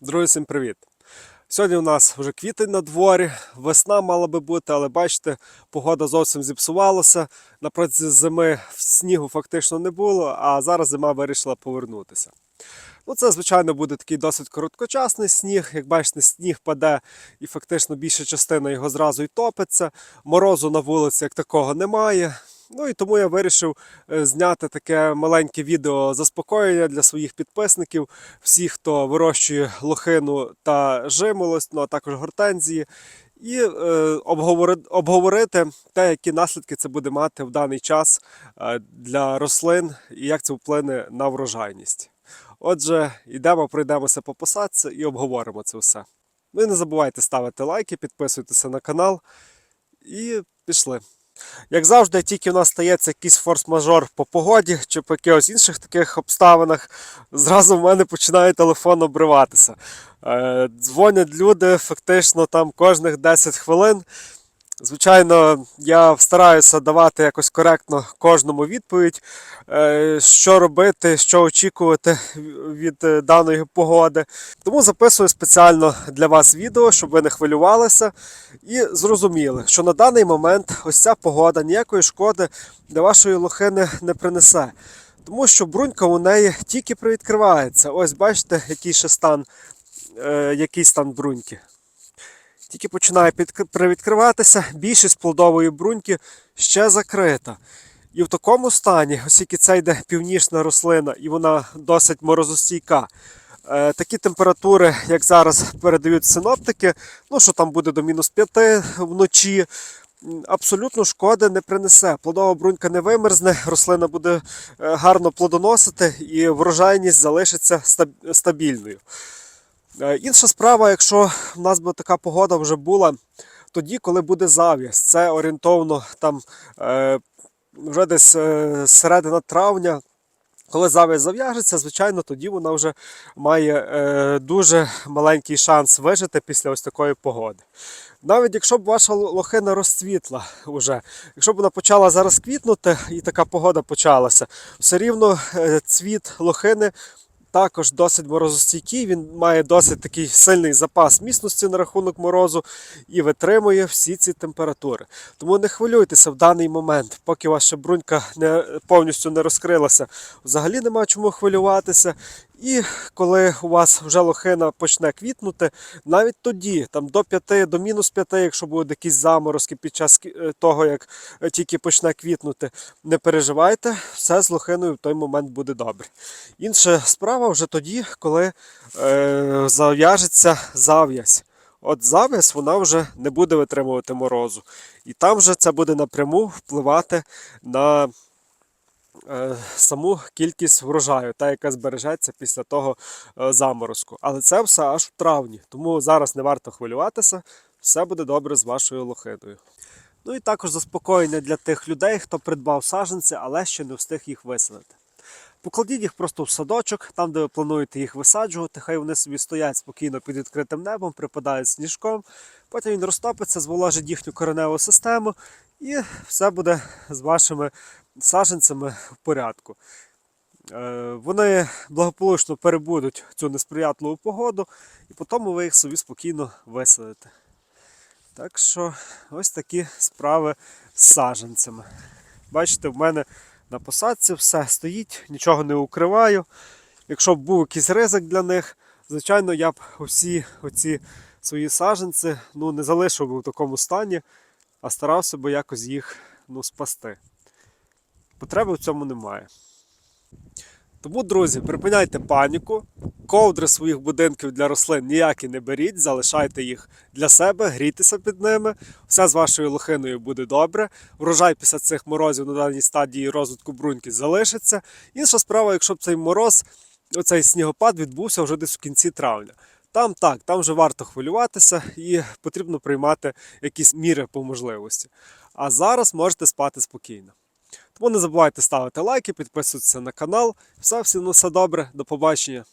Друзі, всім привіт! Сьогодні у нас вже квітень на дворі, весна мала би бути, але бачите, погода зовсім зіпсувалася. На протязі зими снігу фактично не було, а зараз зима вирішила повернутися. Ну, це, звичайно, буде такий досить короткочасний сніг. Як бачите, сніг паде і фактично більша частина його зразу й топиться. Морозу на вулиці як такого немає. Ну і тому я вирішив е, зняти таке маленьке відео заспокоєння для своїх підписників, всіх, хто вирощує лохину та жимолость, ну а також гортензії, і е, обговори- обговорити те, які наслідки це буде мати в даний час е, для рослин і як це вплине на врожайність. Отже, йдемо, пройдемося по посадці і обговоримо це все. Ви не забувайте ставити лайки, підписуйтеся на канал і пішли. Як завжди, тільки у нас стається якийсь форс-мажор по погоді чи по якихось інших таких обставинах, зразу в мене починає телефон обриватися. Е, дзвонять люди фактично там кожних 10 хвилин. Звичайно, я стараюся давати якось коректно кожному відповідь, е, що робити, що очікувати від е, даної погоди. Тому записую спеціально для вас відео, щоб ви не хвилювалися і зрозуміли, що на даний момент ось ця погода ніякої шкоди для вашої лохини не принесе. Тому що брунька у неї тільки привідкривається. Ось бачите, який ще стан, е, який стан бруньки. Тільки починає привідкриватися, більшість плодової бруньки ще закрита. І в такому стані, оскільки це йде північна рослина і вона досить морозостійка, е, такі температури, як зараз передають синоптики, ну що там буде до мінус 5 вночі, абсолютно шкоди не принесе. Плодова брунька не вимерзне, рослина буде е, гарно плодоносити і врожайність залишиться стабільною. Е, Інша справа, якщо в нас би така погода вже була тоді, коли буде зав'яз. Це орієнтовно там е, вже десь е, середина травня. Коли зав'яз зав'яжеться, звичайно, тоді вона вже має е, дуже маленький шанс вижити після ось такої погоди. Навіть якщо б ваша лохина розцвітла уже, якщо б вона почала зараз квітнути і така погода почалася, все рівно цвіт лохини також досить морозостійкий, він має досить такий сильний запас міцності на рахунок морозу і витримує всі ці температури. Тому не хвилюйтеся в даний момент, поки ваша брунька не, повністю не розкрилася. Взагалі нема чому хвилюватися. І коли у вас вже лохина почне квітнути, навіть тоді, там до 5, до мінус 5, якщо будуть якісь заморозки під час е, того, як е, тільки почне квітнути, не переживайте, все з лохиною в той момент буде добре. Інша справа вже тоді, коли е, зав'яжеться зав'язь. От зав'язь вона вже не буде витримувати морозу. І там вже це буде напряму впливати на саму кількість врожаю, та яка збережеться після того е, заморозку. Але це все аж в травні, тому зараз не варто хвилюватися, все буде добре з вашою лохиною. Ну і також заспокоєння для тих людей, хто придбав саджанці, але ще не встиг їх висадити. Покладіть їх просто в садочок, там, де ви плануєте їх висаджувати, хай вони собі стоять спокійно під відкритим небом, припадають сніжком. Потім він розтопиться, зволожить їхню кореневу систему, і все буде з вашими саджанцями в порядку. Е, Вони благополучно перебудуть цю несприятливу погоду, і потім ви їх собі спокійно висадите. Так що ось такі справи з саджанцями. Бачите, в мене на посадці все стоїть, нічого не укриваю. Якщо б був якийсь ризик для них, звичайно, я б усі оці свої саджанці ну, не залишив би в такому стані, а старався би якось їх ну, спасти. Потреби в цьому немає. Тому, друзі, припиняйте паніку, ковдри своїх будинків для рослин ніякі не беріть, залишайте їх для себе, грійтеся під ними. Все з вашою лохиною буде добре. Врожай після цих морозів на даній стадії розвитку бруньки залишиться. Інша справа, якщо б цей мороз, оцей снігопад відбувся вже десь в кінці травня. Там так, там вже варто хвилюватися і потрібно приймати якісь міри по можливості. А зараз можете спати спокійно. Тому не забувайте ставити лайки, підписуватися на канал. Все, всім ну, все добре, до побачення.